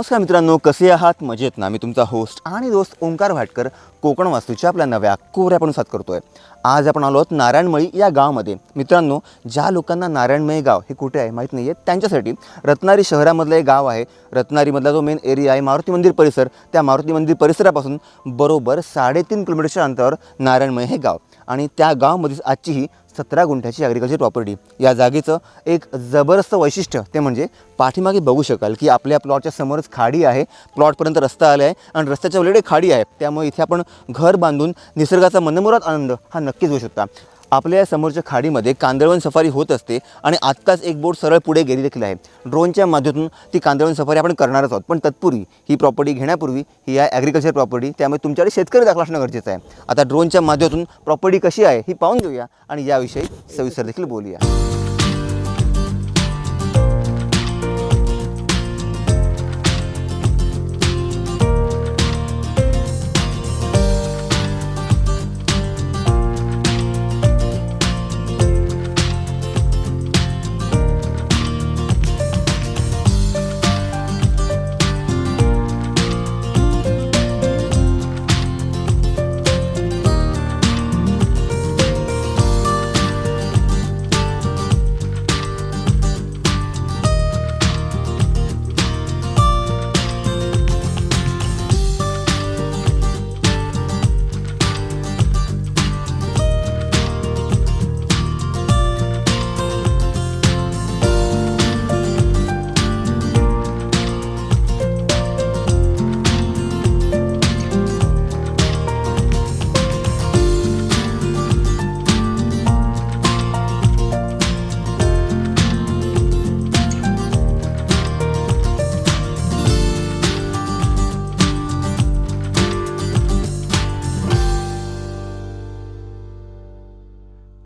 नमस्कार मित्रांनो कसे आहात? मजेत ना? मी तुमचा होस्ट आणि दोस्त ओंकार भाटकर कोकण वास्तूच्या आपल्या नव्या कोऱ्यापणून साथ करतोय. आज आपण आलो आहोत नारायणमळी या गावामध्ये. मित्रांनो ज्या लोकांना नारायणमळी गाव हे कुठे आहे माहीत नाही आहे त्यांच्यासाठी रत्नारी शहरामधलं एक गाव आहे. रत्नारीमधला जो मेन एरिया आहे मारुती मंदिर परिसर. त्या मारुती मंदिर परिसरापासून बरोबर साडेतीन किलोमीटरच्या अंतरावर नारायणमळी हे गाव. आणि त्या गावामध्येच आजची ही सतरा गुंठ्याची ॲग्रिकल्चर प्रॉपर्टी या जागेचं एक जबरदस्त वैशिष्ट्य ते म्हणजे पाठीमागे बघू शकाल की आपल्या प्लॉटच्या समोरच खाडी आहे. प्लॉटपर्यंत रस्ता आला आहे आणि रस्त्याच्या वेळेकडे खाडी आहे त्यामुळे इथे आपण घर बांधून निसर्गाचा मनमुराद आनंद हा नक्कीच घेऊ शकता. आपल्या या समोरच्या खाडीमध्ये कांदळवन सफारी होत असते आणि आत्ताच एक बोट सरळ पुढे गेली देखील आहे. ड्रोनच्या माध्यमातून ती कांदळवन सफारी आपण करणारच आहोत. पण तत्पूर्वी ही प्रॉपर्टी घेण्यापूर्वी ही आहे ॲग्रिकल्चर प्रॉपर्टी त्यामुळे तुमच्याकडे शेतकरी दाखला असणं गरजेचं आहे. आता ड्रोनच्या माध्यमातून प्रॉपर्टी कशी आहे ही पाहून घेऊया आणि याविषयी सविस्तर देखील बोलूया.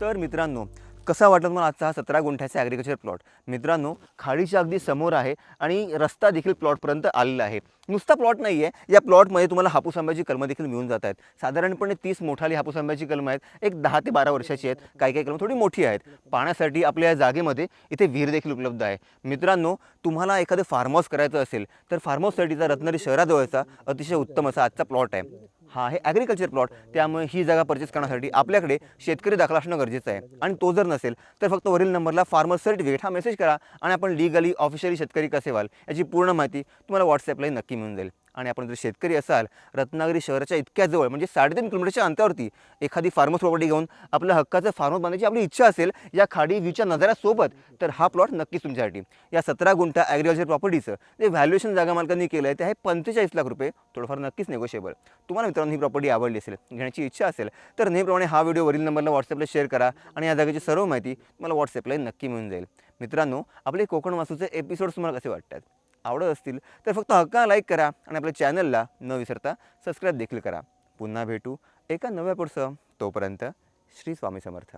तर मित्रांनो कसा वाटला तुम्हाला आजचा हा सतरा गुंठ्याचा ॲग्रिकल्चर प्लॉट मित्रांनो खाडीच्या अगदी समोर आहे आणि रस्ता देखील प्लॉटपर्यंत आलेला आहे. नुसता प्लॉट नाही आहे या प्लॉटमध्ये तुम्हाला हापूस आंब्याची कलमं देखील मिळून जात आहेत. साधारणपणे तीस मोठाली हापूस आंब्याची कलमं आहेत एक दहा ते बारा वर्षाची आहेत काही काही कलम थोडी मोठी आहेत. पाण्यासाठी आपल्या या जागेमध्ये इथे विहीर देखील उपलब्ध आहे. मित्रांनो तुम्हाला एखादं फार्म हाऊस करायचं असेल तर फार्म हाऊससाठीचा रत्नागिरी शहराजवळचा अतिशय उत्तम असा आजचा प्लॉट आहे. हा हे ॲग्रिकल्चर प्लॉट त्यामुळे ही जागा परचेस करण्यासाठी आपल्याकडे शेतकरी दाखला असणं गरजेचं आहे. आणि तो जर नसेल तर फक्त वरील नंबरला फार्मर सर्टिफिकेट हा मेसेज करा आणि आपण लिगली ऑफिशियली शेतकरी कसे व्हाल याची पूर्ण माहिती तुम्हाला व्हॉट्सॲपलाही नक्की मिळून जाईल. आणि आपण जर शेतकरी असाल रत्नागिरी शहराच्या इतक्या जवळ म्हणजे साडेतीन किलोमीटरच्या अंतरावरती एखादी फार्मस प्रॉपर्टी घेऊन आपल्या हक्काचं फार्मस बांधायची आपली इच्छा असेल या खाडी व्ह्यूच्या नजाऱ्यासोबत तर हा प्लॉट नक्कीच तुमच्यासाठी. या सतरा गुंठा ॲग्रिकल्चर प्रॉपर्टीचं जे व्हॅल्युएशन जागा मालकांनी केलं आहे ते आहे पंचेचाळीस लाख रुपये थोडंफार नक्कीच नेगोशिएबल तुम्हाला मित्रांनो ही प्रॉपर्टी आवडली असेल घेण्याची इच्छा असेल तर नेहमीप्रमाणे हा व्हिडिओ वरील नंबरला व्हॉट्सअपला शेअर करा आणि या जागेची सर्व माहिती तुम्हाला व्हॉट्सअपला नक्की मिळून जाईल. मित्रांनो आपले कोकण वासूचे एपिसोड्स तुम्हाला कसे वाटतात? आवडत असतील तर फक्त हक्का लाईक करा आणि आपल्या चॅनलला न विसरता सबस्क्राईब देखील करा. पुन्हा भेटू एका नव्या पुढचं तोपर्यंत श्री स्वामी समर्थ.